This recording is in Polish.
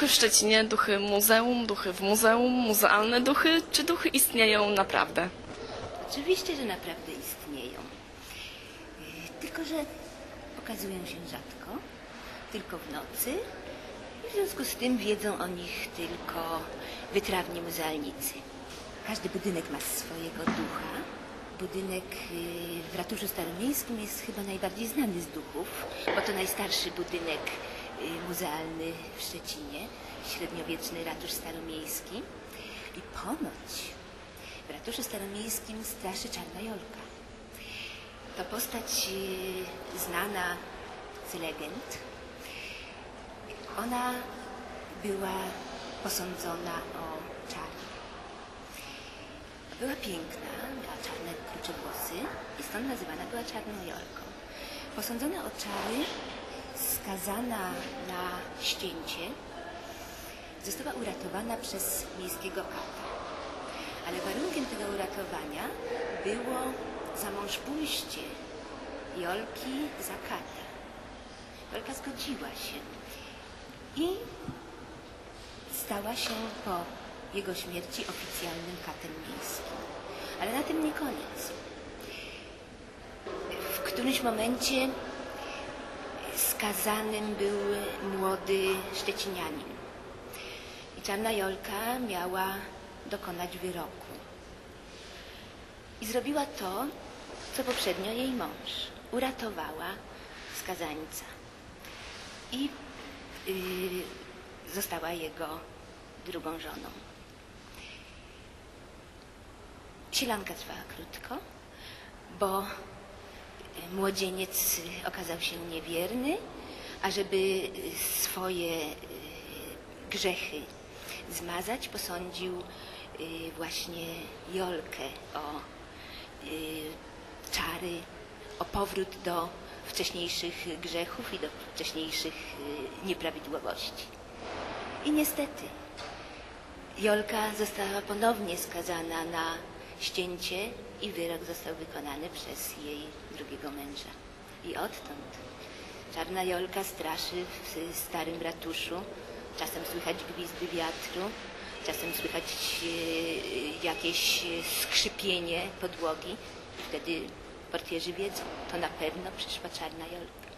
duchy w Szczecinie, duchy muzeum, duchy w muzeum, muzealne duchy, czy duchy istnieją naprawdę? Oczywiście, że naprawdę istnieją. Y, Tylko, że pokazują się rzadko, tylko w nocy i w związku z tym wiedzą o nich tylko wytrawni muzealnicy. Każdy budynek ma swojego ducha. Budynek y, w ratuszu staromiejskim jest chyba najbardziej znany z duchów, bo to najstarszy budynek muzealny w Szczecinie, średniowieczny ratusz staromiejski. I ponoć w ratuszu staromiejskim straszy Czarna Jolka. To postać y, znana z legend. Ona była posądzona o czary. Była piękna, miała czarne krucze włosy i stąd nazywana była Czarną Jolką. Posądzona o czary, skazana na ścięcie, została uratowana przez miejskiego kata. Ale warunkiem tego uratowania było za mąż pójście Jolki za kata. Jolka zgodziła się i stała się po jego śmierci oficjalnym katem miejskim. Ale na tym nie koniec. W którymś momencie skazanym był młody Szczecinianin. I Czarna Jolka miała dokonać wyroku. I zrobiła to, co poprzednio jej mąż. Uratowała skazańca. I yy, została jego drugą żoną. Sielanka trwała krótko, bo młodzieniec y, okazał się niewierny, a żeby y, swoje y, grzechy zmazać, posądził właśnie Jolkę o czary, o powrót do wcześniejszych grzechów i do wcześniejszych nieprawidłowości. I niestety Jolka została ponownie skazana na ścięcie i wyrok został wykonany przez jej drugiego męża. I odtąd czarna Jolka straszy w starym ratuszu. Czasem słychać gwizdy wiatru, czasem słychać e, jakieś skrzypienie podłogi. Wtedy portierzy wiedzą, to na pewno przyszła czarna Jolka.